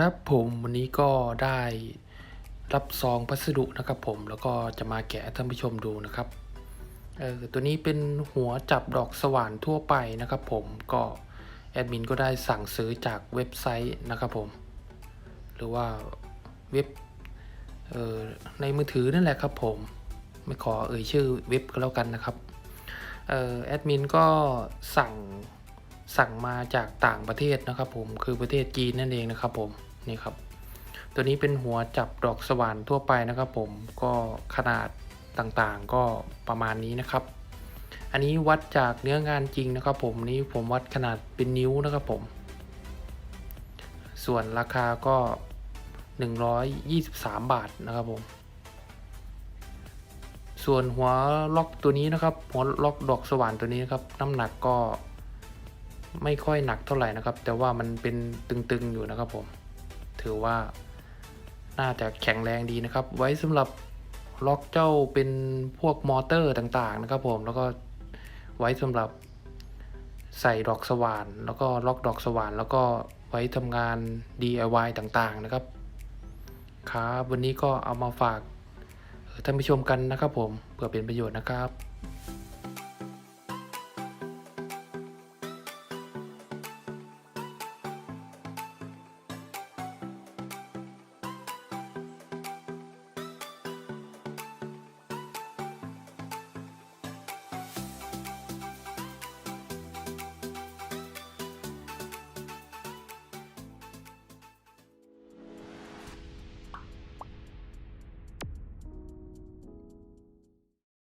ครับผมวันนี้ก็ได้รับซองพัสดุนะครับผมแล้วก็จะมาแกะท่านผู้ชมดูนะครับเออตัวนี้เป็นหัวจับดอกสว่านทั่วไปนะครับผมก็แอดมินก็ได้สั่งซื้อจากเว็บไซต์นะครับผม หรือว่าเว็บในมือถือนั่นแหละครับผมไม่ขอเอ่ยชื่อเว็บก็แล้วกันนะครับออแอดมินก็สั่งสั่งมาจากต่างประเทศนะครับผมคือประเทศจีนนั่นเองนะครับผม นี่ครับ ตัวนี้เป็นหัวจับดอกสว่านทั่วไปนะครับ ผมก็ขนาดต่างๆก็ประมาณนี้นะครับ อันนี้วัดจากเนื้องานจริงนะครับ ผมนี่ผมวัดขนาดเป็นนิ้วนะครับผม ส่วนราคาก็ 123 บาทนะครับผมส่วนหัวล็อกตัวนี้นะครับ หัวล็อกดอกสว่านตัวนี้นะครับ น้ำหนักก็ไม่ค่อยหนักเท่าไหร่นะครับ แต่ว่ามันเป็นตึงๆอยู่นะครับผม ถือว่าน่าจะแข็งแรงดีนะครับ ไว้สำหรับล็อกเจ้าเป็นพวกมอเตอร์ต่างๆนะครับผมแล้วก็ไว้สำหรับใส่ดอกสว่าน แล้วก็ล็อกดอกสว่าน แล้วก็ไว้ทำงาน DIY ต่างๆนะครับ ครับ วันนี้ก็เอามาฝากท่านผู้ชมกันนะครับผมเพื่อเป็นประโยชน์นะครับ